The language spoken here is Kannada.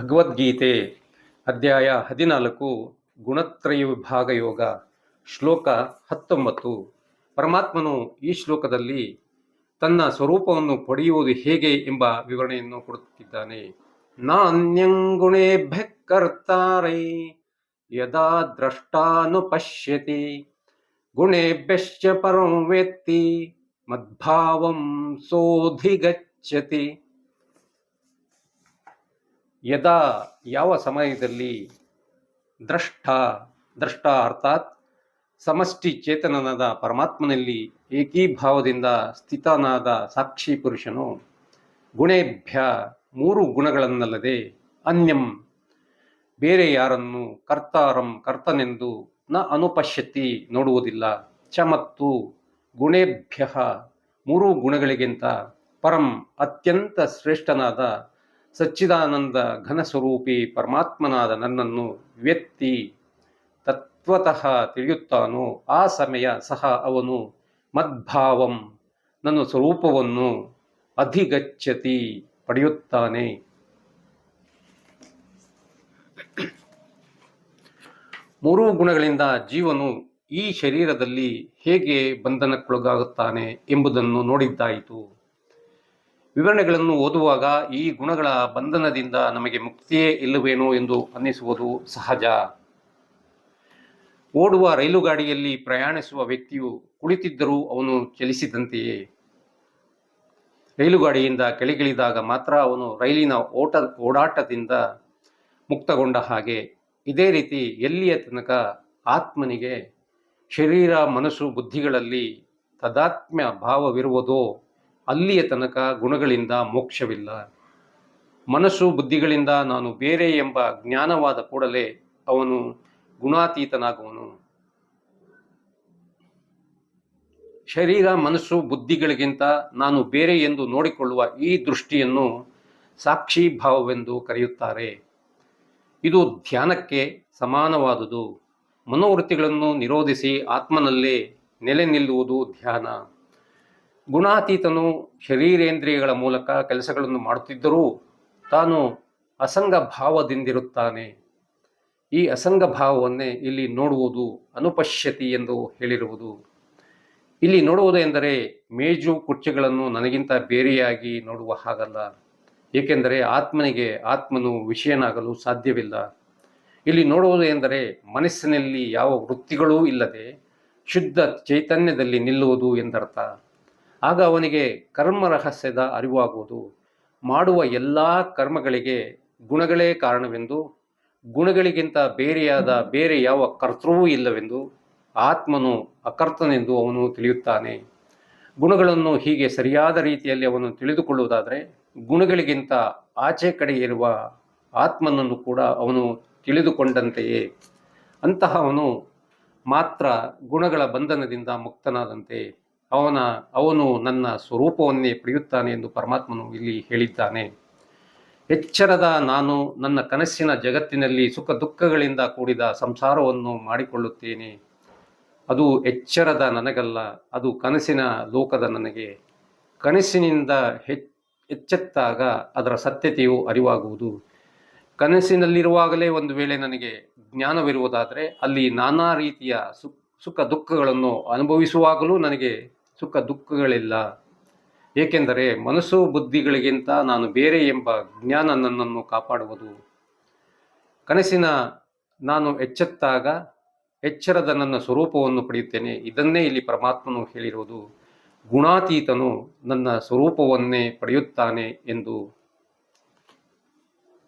ಭಗವದ್ಗೀತೆ, ಅಧ್ಯಾಯ ಹದಿನಾಲ್ಕು, ಗುಣತ್ರಯ ವಿಭಾಗ ಯೋಗ ಶ್ಲೋಕ ಹತ್ತೊಂಬತ್ತು. ಪರಮಾತ್ಮನು ಈ ಶ್ಲೋಕದಲ್ಲಿ ತನ್ನ ಸ್ವರೂಪವನ್ನು ಪಡೆಯುವುದು ಹೇಗೆ ಎಂಬ ವಿವರಣೆಯನ್ನು ಕೊಡುತ್ತಿದ್ದಾನೆ. ನಾನ್ಯಂಗುಣೇಭ್ಯ ಕರ್ತಾರೈ, ಯದಾ ದ್ರಷ್ಟಾನು ಪಶ್ಯತಿ ಗುಣೇಭ್ಯಶ್ಚ ಪರಂ ವೇತ್ತಿ ಮದ್ಭಾವಂ ಸೋಧಿಗಚ್ಚತಿ ಯದಾ ಯಾವ ಸಮಯದಲ್ಲಿ ದ್ರಷ್ಟ ದ್ರಷ್ಟ ಅರ್ಥಾತ್ ಸಮಷ್ಟಿ ಚೇತನನಾದ ಪರಮಾತ್ಮನಲ್ಲಿ ಏಕೀಭಾವದಿಂದ ಸ್ಥಿತನಾದ ಸಾಕ್ಷಿ ಪುರುಷನು ಗುಣೇಭ್ಯ ಮೂರು ಗುಣಗಳನ್ನಲ್ಲದೆ ಅನ್ಯಂ ಬೇರೆ ಯಾರನ್ನು ಕರ್ತಾರಂ ಕರ್ತನೆಂದು ನ ಅನುಪಶ್ಯತಿ ನೋಡುವುದಿಲ್ಲ. ಚ ಮತ್ತು ಗುಣೇಭ್ಯ ಮೂರು ಗುಣಗಳಿಗಿಂತ ಪರಂ ಅತ್ಯಂತ ಶ್ರೇಷ್ಠನಾದ ಸಚ್ಚಿದಾನಂದ ಘನಸ್ವರೂಪಿ ಪರಮಾತ್ಮನಾದ ನನ್ನನ್ನು ವ್ಯಕ್ತಿ ತತ್ವತಃ ತಿಳಿಯುತ್ತಾನೋ, ಆ ಸಮಯ ಸಹ ಅವನು ಮದ್ಭಾವಂ, ನನ್ನ ಸ್ವರೂಪವನ್ನು ಅಧಿಗಚ್ಚತಿ ಪಡೆಯುತ್ತಾನೆ. ಮೂರೂ ಗುಣಗಳಿಂದ ಜೀವನು ಈ ಶರೀರದಲ್ಲಿ ಹೇಗೆ ಬಂಧನಕ್ಕೊಳಗಾಗುತ್ತಾನೆ ಎಂಬುದನ್ನು ನೋಡಿದ್ದಾಯಿತು. ವಿವರಣೆಗಳನ್ನು ಓದುವಾಗ ಈ ಗುಣಗಳ ಬಂಧನದಿಂದ ನಮಗೆ ಮುಕ್ತಿಯೇ ಇಲ್ಲವೇನೋ ಎಂದು ಅನ್ನಿಸುವುದು ಸಹಜ. ಓಡುವ ರೈಲು ಗಾಡಿಯಲ್ಲಿ ಪ್ರಯಾಣಿಸುವ ವ್ಯಕ್ತಿಯು ಕುಳಿತಿದ್ದರೂ ಅವನು ಚಲಿಸಿದಂತೆಯೇ. ರೈಲುಗಾಡಿಯಿಂದ ಕೆಳಗಿಳಿದಾಗ ಮಾತ್ರ ಅವನು ರೈಲಿನ ಓಟ, ಓಡಾಟದಿಂದ ಮುಕ್ತಗೊಂಡ ಹಾಗೆ. ಇದೇ ರೀತಿ ಎಲ್ಲಿಯ ತನಕ ಆತ್ಮನಿಗೆ ಶರೀರ, ಮನಸ್ಸು, ಬುದ್ಧಿಗಳಲ್ಲಿ ತದಾತ್ಮ್ಯ ಭಾವವಿರುವುದೋ ಅಲ್ಲಿಯ ತನಕ ಗುಣಗಳಿಂದ ಮೋಕ್ಷವಿಲ್ಲ. ಮನಸ್ಸು ಬುದ್ಧಿಗಳಿಂದ ನಾನು ಬೇರೆ ಎಂಬ ಜ್ಞಾನವಾದ ಕೂಡಲೇ ಅವನು ಗುಣಾತೀತನಾಗುವನು. ಶರೀರ, ಮನಸ್ಸು, ಬುದ್ಧಿಗಳಿಗಿಂತ ನಾನು ಬೇರೆ ಎಂದು ನೋಡಿಕೊಳ್ಳುವ ಈ ದೃಷ್ಟಿಯನ್ನು ಸಾಕ್ಷಿ ಭಾವವೆಂದು ಕರೆಯುತ್ತಾರೆ. ಇದು ಧ್ಯಾನಕ್ಕೆ ಸಮಾನವಾದುದು. ಮನೋವೃತ್ತಿಗಳನ್ನು ನಿರೋಧಿಸಿ ಆತ್ಮನಲ್ಲೇ ನೆಲೆ ನಿಲ್ಲುವುದು ಧ್ಯಾನ. ಗುಣಾತೀತನು ಶರೀರೇಂದ್ರಿಯಗಳ ಮೂಲಕ ಕೆಲಸಗಳನ್ನು ಮಾಡುತ್ತಿದ್ದರೂ ತಾನು ಅಸಂಗ ಭಾವದಿಂದಿರುತ್ತಾನೆ. ಈ ಅಸಂಗ ಭಾವವನ್ನೇ ಇಲ್ಲಿ ನೋಡುವುದು ಅನುಪಶ್ಯತಿ ಎಂದು ಹೇಳಿರುವುದು. ಇಲ್ಲಿ ನೋಡುವುದು ಎಂದರೆ ಮೇಜು ಕುರ್ಚಿಗಳನ್ನು ನನಗಿಂತ ಬೇರೆಯಾಗಿ ನೋಡುವ ಹಾಗಲ್ಲ. ಏಕೆಂದರೆ ಆತ್ಮನಿಗೆ ಆತ್ಮನು ವಿಷಯನಾಗಲು ಸಾಧ್ಯವಿಲ್ಲ. ಇಲ್ಲಿ ನೋಡುವುದು ಎಂದರೆ ಮನಸ್ಸಿನಲ್ಲಿ ಯಾವ ವೃತ್ತಿಗಳೂ ಇಲ್ಲದೆ ಶುದ್ಧ ಚೈತನ್ಯದಲ್ಲಿ ನಿಲ್ಲುವುದು ಎಂದರ್ಥ. ಆಗ ಅವನಿಗೆ ಕರ್ಮ ರಹಸ್ಯದ ಅರಿವಾಗುವುದು. ಮಾಡುವ ಎಲ್ಲ ಕರ್ಮಗಳಿಗೆ ಗುಣಗಳೇ ಕಾರಣವೆಂದು, ಗುಣಗಳಿಗಿಂತ ಬೇರೆಯಾದ ಬೇರೆ ಯಾವ ಕರ್ತೃವೂ ಇಲ್ಲವೆಂದು ಆತ್ಮನು ಅಕರ್ತನೆಂದು ಅವನು ತಿಳಿಯುತ್ತಾನೆ. ಗುಣಗಳನ್ನು ಹೀಗೆ ಸರಿಯಾದ ರೀತಿಯಲ್ಲಿ ಅವನು ತಿಳಿದುಕೊಳ್ಳುವುದಾದರೆ, ಗುಣಗಳಿಗಿಂತ ಆಚೆ ಕಡೆ ಇರುವ ಆತ್ಮನನ್ನು ಕೂಡ ಅವನು ತಿಳಿದುಕೊಂಡಂತೆಯೇ. ಅಂತಹವನು ಮಾತ್ರ ಗುಣಗಳ ಬಂಧನದಿಂದ ಮುಕ್ತನಾದಂತೆ. ಅವನ, ಅವನು ನನ್ನ ಸ್ವರೂಪವನ್ನೇ ಪಡೆಯುತ್ತಾನೆ ಎಂದು ಪರಮಾತ್ಮನು ಇಲ್ಲಿ ಹೇಳಿದ್ದಾನೆ. ಎಚ್ಚರದ ನಾನು ನನ್ನ ಕನಸಿನ ಜಗತ್ತಿನಲ್ಲಿ ಸುಖ ದುಃಖಗಳಿಂದ ಕೂಡಿದ ಸಂಸಾರವನ್ನು ಮಾಡಿಕೊಳ್ಳುತ್ತೇನೆ. ಅದು ಎಚ್ಚರದ ನನಗಲ್ಲ, ಅದು ಕನಸಿನ ಲೋಕದ ನನಗೆ. ಕನಸಿನಿಂದ ಎಚ್ಚೆತ್ತಾಗ ಅದರ ಸತ್ಯತೆಯು ಅರಿವಾಗುವುದು. ಕನಸಿನಲ್ಲಿರುವಾಗಲೇ ಒಂದು ವೇಳೆ ನನಗೆ ಜ್ಞಾನವಿರುವುದಾದರೆ, ಅಲ್ಲಿ ನಾನಾ ರೀತಿಯ ಸುಖ ದುಃಖಗಳನ್ನು ಅನುಭವಿಸುವಾಗಲೂ ನನಗೆ ಸುಖ ದುಃಖಗಳಿಲ್ಲ. ಏಕೆಂದರೆ ಮನಸ್ಸು ಬುದ್ಧಿಗಳಿಗಿಂತ ನಾನು ಬೇರೆ ಎಂಬ ಜ್ಞಾನ ನನ್ನನ್ನು ಕಾಪಾಡುವುದು. ಕನಸಿನ ನಾನು ಎಚ್ಚೆತ್ತಾಗ ಎಚ್ಚರದ ನನ್ನ ಸ್ವರೂಪವನ್ನು ಪಡೆಯುತ್ತೇನೆ. ಇದನ್ನೇ ಇಲ್ಲಿ ಪರಮಾತ್ಮನು ಹೇಳಿರುವುದು. ಗುಣಾತೀತನು ನನ್ನ ಸ್ವರೂಪವನ್ನೇ ಪಡೆಯುತ್ತಾನೆ ಎಂದು